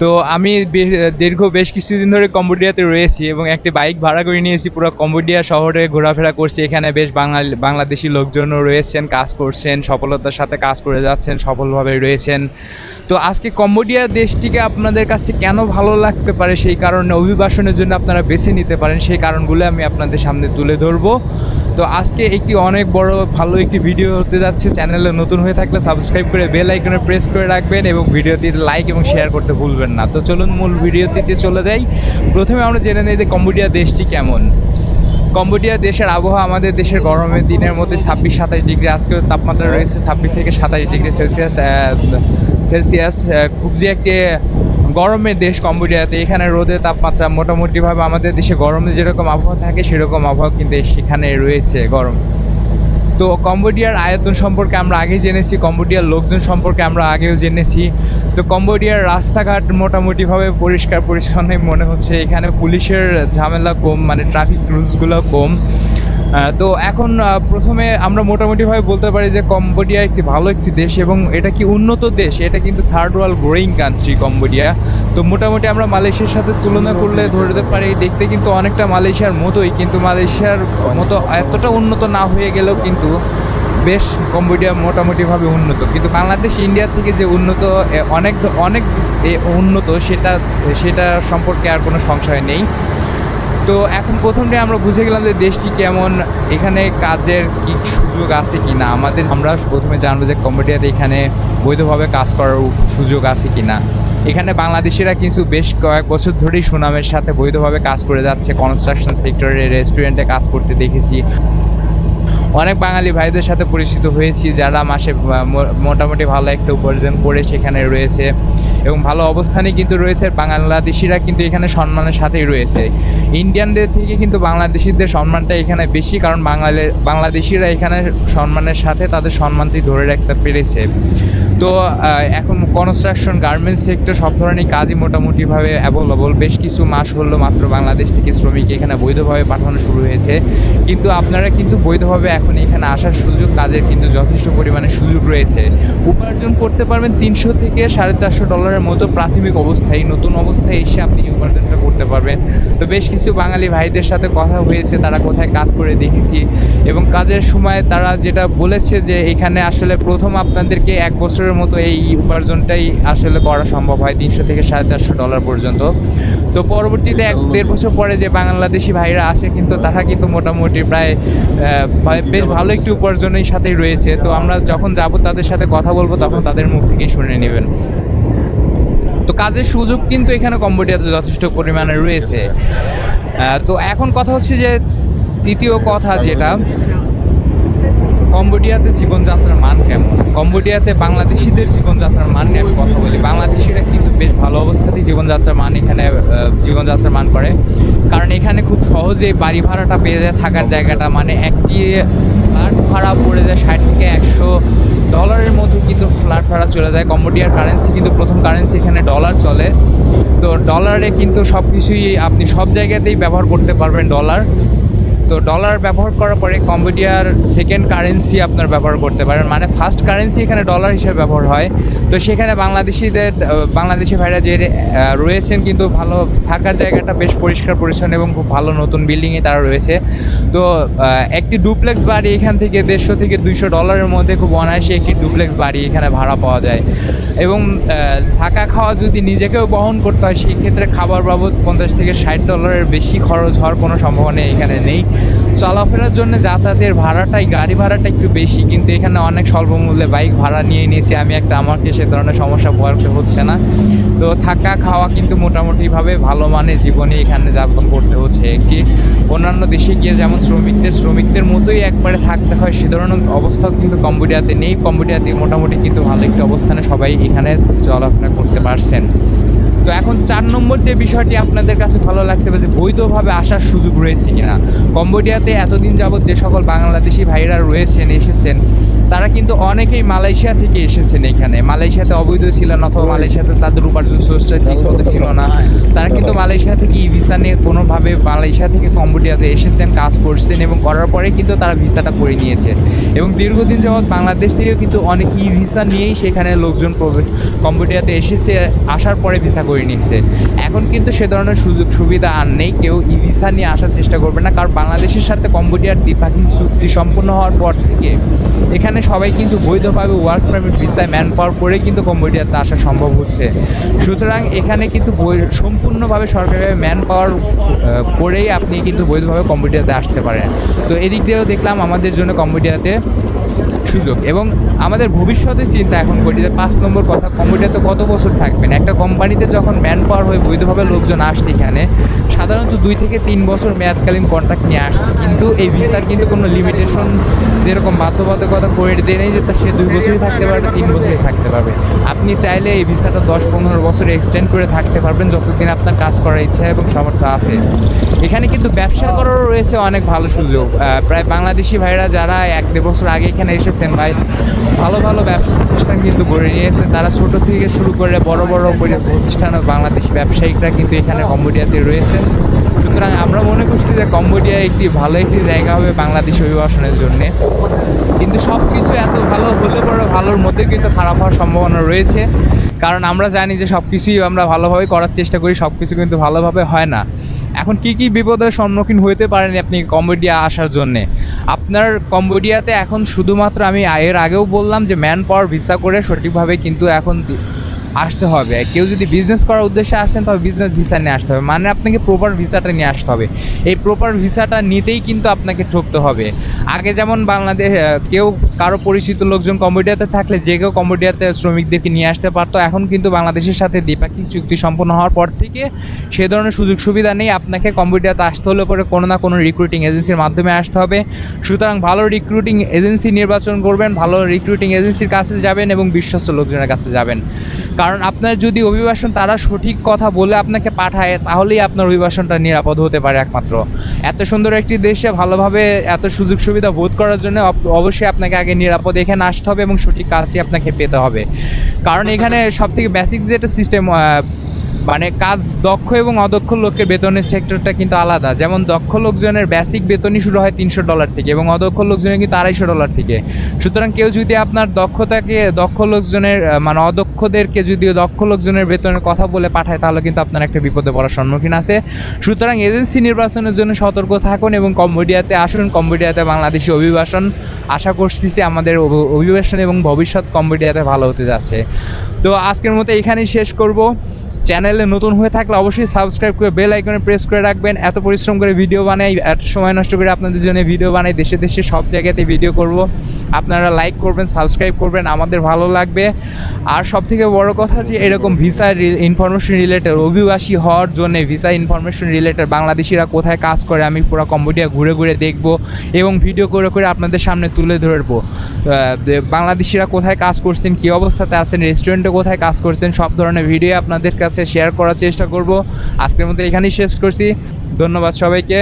তো আমি দীর্ঘ বেশ কিছুদিন ধরে কম্বোডিয়াতে রয়েছি এবং একটি বাইক ভাড়া করে নিয়েছি পুরো কম্বোডিয়া শহরে ঘোরাফেরা করছি। এখানে বেশ বাঙালি বাংলাদেশি লোকজনও রয়েছেন, কাজ করছেন, সফলতার সাথে কাজ করে যাচ্ছেন, সফলভাবে রয়েছেন। তো আজকে কম্বোডিয়া দেশটিকে আপনাদের কাছে কেন ভালো লাগতে পারে সেই কারণে অভিবাসনের জন্য আপনারা বেছে নিতে পারেন, সেই কারণগুলো আমি আপনাদের সামনে তুলে ধরবো। তো আজকে একটি অনেক বড় ভালো একটি ভিডিও হতে যাচ্ছে। চ্যানেলে নতুন হয়ে থাকলে সাবস্ক্রাইব করে বেল আইকনে প্রেস করে রাখবেন এবং ভিডিওটিতে লাইক এবং শেয়ার করতে ভুলবেন না। তো চলুন মূল ভিডিওটিতে চলে যাই। প্রথমে আমরা জেনে নিই যে কম্বোডিয়া দেশটি কেমন। কম্বোডিয়া দেশের আবহাওয়া আমাদের দেশের গরমের দিনের মধ্যে ছাব্বিশ, সাতাশ ডিগ্রি, আজকে তাপমাত্রা রয়েছে ছাব্বিশ থেকে সাতাশ ডিগ্রি সেলসিয়াস সেলসিয়াস খুব যে একটি গরমের দেশ কম্বোডিয়াতে এখানে রোদের তাপমাত্রা মোটামুটিভাবে আমাদের দেশে গরমে যেরকম আবহাওয়া থাকে, সেরকম আবহাওয়া কিন্তু সেখানে রয়েছে গরম। তো কম্বোডিয়ার আয়তন সম্পর্কে আমরা আগেই জেনেছি, কম্বোডিয়ার লোকজন সম্পর্কে আমরা আগেও জেনেছি। তো কম্বোডিয়ার রাস্তাঘাট মোটামুটিভাবে পরিষ্কার পরিচ্ছন্নই মনে হচ্ছে। এখানে পুলিশের ঝামেলা কম মানে ট্রাফিক রুলসগুলো কম। তো এখন প্রথমে আমরা মোটামুটিভাবে বলতে পারি যে কম্বোডিয়া একটি ভালো একটি দেশ এবং এটা কি উন্নত দেশ? এটা কিন্তু third world growing country Cambodia. তো মোটামুটি আমরা মালয়েশিয়ার সাথে তুলনা করলে ধরতে পারি, দেখতে কিন্তু অনেকটা মালয়েশিয়ার মতোই, কিন্তু মালয়েশিয়ার মতো এতটা উন্নত না হয়ে গেলেও কিন্তু বেশ কম্বোডিয়া মোটামুটিভাবে উন্নত। কিন্তু বাংলাদেশ, ইন্ডিয়া থেকে যে উন্নত অনেক অনেক উন্নত, সেটা সেটা সম্পর্কে আর কোনো সংশয় নেই। তো এখন প্রথমে আমরা বুঝে গেলাম যে দেশটি কেমন, এখানে কাজের কি সুযোগ আছে কি না আমাদের আমরা প্রথমে জানব যে কম্বোডিয়াতে এখানে বৈধভাবে কাজ করার সুযোগ আছে কি না এখানে বাংলাদেশিরা কিছু বেশ কয়েক বছর ধরেই সুনামের সাথে বৈধভাবে কাজ করে যাচ্ছে। কনস্ট্রাকশন সেক্টরে রেস্টুরেন্টে কাজ করতে দেখেছি। অনেক বাঙালি ভাইদের সাথে পরিচিত হয়েছি যারা মাসে মোটামুটি ভালো একটা উপার্জন করে সেখানে রয়েছে। এবং ভালো অবস্থানে কিন্তু রয়েছে। বাংলাদেশিরা কিন্তু এখানে সম্মানের সাথেই রয়েছে। ইন্ডিয়ানদের থেকে কিন্তু বাংলাদেশিদের সম্মানটা এখানে বেশি, কারণ বাঙালি বাংলাদেশিরা এখানে সম্মানের সাথে তাদের সম্মানটি ধরে রাখতে পেরেছে। তো এখন কনস্ট্রাকশন গার্মেন্টস সেক্টর সব ধরনের কাজই মোটামুটিভাবে অ্যাভেলেবল বেশ কিছু মাস হলো মাত্র বাংলাদেশ থেকে শ্রমিক এখানে বৈধভাবে পাঠানো শুরু হয়েছে। কিন্তু আপনারা কিন্তু বৈধভাবে এখন এখানে আসার সুযোগ, কাজের কিন্তু যথেষ্ট পরিমাণে সুযোগ রয়েছে। উপার্জন করতে পারবেন তিনশো থেকে সাড়ে চারশো ডলারের মতো প্রাথমিক অবস্থায় নতুন অবস্থায় এসে আপনি উপার্জনটা করতে পারবেন। তো বেশ কিছু বাঙালি ভাইদের সাথে কথা হয়েছে তারা কোথায় কাজ করে দেখেছি এবং কাজের সময় তারা যেটা বলেছে যে এখানে আসলে প্রথম আপনাদেরকে এক বছরের মতো এই উপার্জনটাই আসলে করা সম্ভব হয় তিনশো থেকে সাড়ে চারশো ডলার পর্যন্ত। তো পরবর্তীতে এক দেড় বছর পরে যে বাংলাদেশি ভাইরা আসে কিন্তু তারা কিন্তু মোটামুটি প্রায় বেশ ভালো একটি উপার্জনের সাথেই রয়েছে। তো আমরা যখন যাব তাদের সাথে কথা বলব তখন তাদের মুখ থেকেই শুনে নেবেন। কাজের সুযোগ কিন্তু এখানে কম্বোডিয়াতে যথেষ্ট পরিমাণে রয়েছে। তো এখন কথা হচ্ছে যে তৃতীয় কথা যেটা, কম্বোডিয়াতে জীবনযাত্রার মান কেমন? কম্বোডিয়াতে বাংলাদেশিদের জীবনযাত্রার মান নিয়ে আমি কথা বলি। বাংলাদেশিরা কিন্তু বেশ ভালো অবস্থাতেই জীবনযাত্রার মান এখানে জীবনযাত্রার মান করে। কারণ এখানে খুব সহজে বাড়ি ভাড়াটা পেয়ে যায়, থাকার জায়গাটা মানে একটি ফ্ল্যাট ভাড়া পড়ে যায় ষাট থেকে একশো ডলারের মধ্যে কিন্তু ফ্ল্যাট ভাড়া চলে যায়। কম্বোডিয়ার কারেন্সি কিন্তু প্রথম কারেন্সি এখানে ডলার চলে। তো ডলারে কিন্তু সব কিছুই আপনি সব জায়গাতেই ব্যবহার করতে পারবেন ডলার তো ডলার ব্যবহার করার পরে কম্বোডিয়ার সেকেন্ড কারেন্সি আপনার ব্যবহার করতে পারেন। মানে ফার্স্ট কারেন্সি এখানে ডলার হিসেবে ব্যবহার হয়। তো সেখানে বাংলাদেশিদের বাংলাদেশি ভাইরা যে রয়েছেন কিন্তু ভালো থাকার জায়গাটা বেশ পরিষ্কার, পরিচ্ছন্ন এবং খুব ভালো নতুন বিল্ডিংয়ে তারা রয়েছে। তো একটি ডুপ্লেক্স বাড়ি এখান থেকে দেড়শো থেকে দুইশো ডলারের মধ্যে খুব অনায়াসে একটি ডুপ্লেক্স বাড়ি এখানে ভাড়া পাওয়া যায়। এবং থাকা খাওয়া যদি নিজেকেও বহন করতে হয় সেই ক্ষেত্রে খাবার বাবদ পঞ্চাশ থেকে ষাট ডলারের বেশি খরচ হওয়ার কোনো সম্ভাবনা এখানে নেই। চলাফেরার জন্য যাতায়াতের ভাড়াটাই, গাড়ি ভাড়াটা একটু বেশি, কিন্তু এখানে অনেক স্বল্প মূল্যে বাইক ভাড়া নিয়ে নিয়েছি। আমি একটা, আমাকে সে ধরনের সমস্যা পোহাতে হচ্ছে না। তো থাকা খাওয়া কিন্তু মোটামুটিভাবে ভালো মানে জীবনে এখানে যাপন করতে হচ্ছে। একটি অন্যান্য দেশে গিয়ে যেমন শ্রমিকদের শ্রমিকদের মতোই একবারে থাকতে হয়, সে ধরনের অবস্থাও কিন্তু কম্বোডিয়াতে নেই। কম্বোডিয়াতে মোটামুটি কিন্তু ভালো একটি অবস্থানে সবাই এখানে জল চলাফেরা করতে পারছেন। তো এখন চার নম্বর যে বিষয়টি আপনাদের কাছে ভালো লাগতে পারে বৈধভাবে আসার সুযোগ রয়েছে কিনা। কম্বোডিয়াতে এতদিন যাবৎ যে সকল বাংলাদেশি ভাইরা রয়েছেন, এসেছেন তারা কিন্তু অনেকেই মালয়েশিয়া থেকে এসেছেন এখানে। মালয়েশিয়াতে অবৈধ ছিলেন অথবা মালয়েশিয়াতে তাদের উপার্জন সোর্সটা ঠিক হতে ছিল না। তারা কিন্তু মালয়েশিয়া থেকে ই ভিসা নিয়ে কোনোভাবে মালয়েশিয়া থেকে কম্বোডিয়াতে এসেছেন, কাজ করছেন এবং করার পরে কিন্তু তারা ভিসাটা করে নিয়েছে। এবং দীর্ঘদিন যাবৎ বাংলাদেশ থেকেও কিন্তু অনেক ই ভিসা নিয়েই সেখানে লোকজন কম্বোডিয়াতে এসেছে, আসার পরে ভিসা করে নিয়েছে। এখন কিন্তু সে ধরনের সুযোগ সুবিধা আর নেই, কেউ ই ভিসা নিয়ে আসার চেষ্টা করবে না। কারণ বাংলাদেশের সাথে কম্বোডিয়ার দ্বিপাক্ষিক চুক্তি সম্পূর্ণ হওয়ার পর থেকে এখানে সবাই কিন্তু বৈধভাবে ওয়ার্ক পারমিট ভিসায় ম্যান পাওয়ার করে কিন্তু কম্বোডিয়াতে আসা সম্ভব হচ্ছে। সুতরাং এখানে কিন্তু সম্পূর্ণভাবে সরকারিভাবে ম্যান পাওয়ার করেই আপনি কিন্তু বৈধভাবে কম্বোডিয়াতে আসতে পারেন। তো এদিক দিয়েও দেখলাম আমাদের জন্য কম্বোডিয়াতে সুযোগ। এবং আমাদের ভবিষ্যতের চিন্তা এখন করি যে পাঁচ নম্বর কথা কম্বোডিয়াতে কত বছর থাকবেন একটা কোম্পানিতে যখন ম্যান পাওয়ার হয়ে বৈধভাবে লোকজন আসছে এখানে, সাধারণত দুই থেকে তিন বছর মেয়াদকালীন কন্ট্রাক্ট নিয়ে আসছে। কিন্তু এই ভিসার কিন্তু কোনো লিমিটেশন যেরকম বাধ্যবাধকতা করে দিয়ে নেই যে তা সে দুই বছরই থাকতে পারবে, তিন বছরই থাকতে পারবে। আপনি চাইলে এই ভিসাটা দশ পনেরো বছর এক্সটেন্ড করে থাকতে পারবেন যতদিন আপনার কাজ করার ইচ্ছা এবং সামর্থ্য আছে। এখানে কিন্তু ব্যবসা করারও রয়েছে অনেক ভালো সুযোগ। প্রায় বাংলাদেশি ভাইরা যারা এক দেড় বছর আগে এখানে এসেছেন ভাই। ভালো ভালো ব্যবসা প্রতিষ্ঠান কিন্তু গড়ে নিয়েছে। তারা ছোট থেকে শুরু করে বড় বড় প্রতিষ্ঠান বাংলাদেশি ব্যবসায়িকরা কিন্তু এখানে কম্বোডিয়াতে রয়েছেন সুতরাং আমরা মনে করছি যে কম্বোডিয়া একটি ভালো একটি জায়গা হবে বাংলাদেশি অভিবাসনের জন্যে। কিন্তু সব কিছু এত ভালো হলে পরে ভালোর মধ্যে কিন্তু খারাপ হওয়ার সম্ভাবনা রয়েছে। কারণ আমরা জানি যে সব কিছুই আমরা ভালোভাবে করার চেষ্টা করি সব কিছু কিন্তু ভালোভাবে হয় না। এখন কি কি বিপদের সম্মুখীন হতে পারেন আপনি কম্বোডিয়া আসার জন্যে? আপনার কম্বোডিয়াতে এখন শুধুমাত্র আমি এর আগেও বললাম যে ম্যান পাওয়ার ভিসা করে সঠিকভাবে কিন্তু এখন আসতে হবে। কেউ যদি বিজনেস করার উদ্দেশ্যে আসেন, তবে বিজনেস ভিসা নিয়ে আসতে হবে। মানে আপনাকে প্রপার ভিসাটা নিয়ে আসতে হবে। এই প্রপার ভিসাটা নিতেই কিন্তু আপনাকে ঠকতে হবে। আগে যেমন বাংলাদেশ কেউ কারও পরিচিত লোকজন কম্বোডিয়াতে থাকলে যে কেউ কম্বোডিয়াতে শ্রমিকদেরকে নিয়ে আসতে পারতো। এখন কিন্তু বাংলাদেশের সাথে দ্বিপাক্ষিক চুক্তি সম্পন্ন হওয়ার পর থেকে সে ধরনের সুযোগ সুবিধা নেই। আপনাকে কম্বোডিয়াতে আসতে হলে পরে কোনো না কোনো রিক্রুটিং এজেন্সির মাধ্যমে আসতে হবে। সুতরাং ভালো রিক্রুটিং এজেন্সি নির্বাচন করবেন, ভালো রিক্রুটিং এজেন্সির কাছে যাবেন এবং বিশ্বস্ত লোকজনের কাছে যাবেন। কারণ আপনার যদি অভিবাসন তারা সঠিক কথা বলে আপনাকে পাঠায়, তাহলেই আপনার অভিবাসনটা নিরাপদ হতে পারে একমাত্র। এত সুন্দর একটি দেশে ভালোভাবে এত সুযোগ সুবিধা বোধ করার জন্য অবশ্যই আপনাকে আগে নিরাপদ এখানে আসতে হবে এবং সঠিক কাজটি আপনাকে পেতে হবে। কারণ এখানে সব থেকে বেসিক যেটা সিস্টেম মানে কাজ দক্ষ এবং অদক্ষ লোকের বেতনের সেক্টরটা কিন্তু আলাদা। যেমন দক্ষ লোকজনের বেসিক বেতনই শুরু হয় তিনশো ডলার থেকে এবং অদক্ষ লোকজনের কিন্তু আড়াইশো ডলার থেকে। সুতরাং কেউ যদি আপনার দক্ষতাকে, দক্ষ লোকজনের মানে অদক্ষদেরকে যদি দক্ষ লোকজনের বেতনের কথা বলে পাঠায়, তাহলে কিন্তু আপনার একটা বিপদে পড়ার সম্মুখীন আছে। সুতরাং এজেন্সি নির্বাচনের জন্য সতর্ক থাকুন এবং কম্বোডিয়াতে আসুন। কম্বোডিয়াতে বাংলাদেশি অভিবাসন আশা করতেছি আমাদের অভিবাসন এবং ভবিষ্যৎ কম্বোডিয়াতে ভালো হতে যাচ্ছে। তো আজকের মতো এখানেই শেষ করব। চ্যানেলে নতুন হয়ে থাকলে অবশ্যই সাবস্ক্রাইব করে বেল আইকনে প্রেস করে রাখবেন। এত পরিশ্রম করে ভিডিও বানাই, এত সময় নষ্ট করে আপনাদের জন্য ভিডিও বানাই, দেশে দেশে সব জায়গাতে ভিডিও করব। আপনারা লাইক করবেন সাবস্ক্রাইব করবেন, আমাদের ভালো লাগবে। আর সব থেকে বড় কথা যে, এরকম ভিসা ইনফরমেশন রিলেটেড অভিবাসী হওয়ার জন্য ভিসা ইনফরমেশন রিলেটেড বাংলাদেশিরা কোথায় কাজ করে, আমি পুরো কম্বোডিয়া ঘুরে ঘুরে দেখব এবং ভিডিও করে করে আপনাদের সামনে তুলে ধরবো। বাংলাদেশিরা কোথায় কাজ করছেন, কী অবস্থাতে আছেন রেস্টুরেন্টে কোথায় কাজ করছেন, সব ধরনের ভিডিও আপনাদের কাছে শেয়ার করার চেষ্টা করব। আজকের মধ্যে এখানেই শেষ করছি। ধন্যবাদ সবাইকে।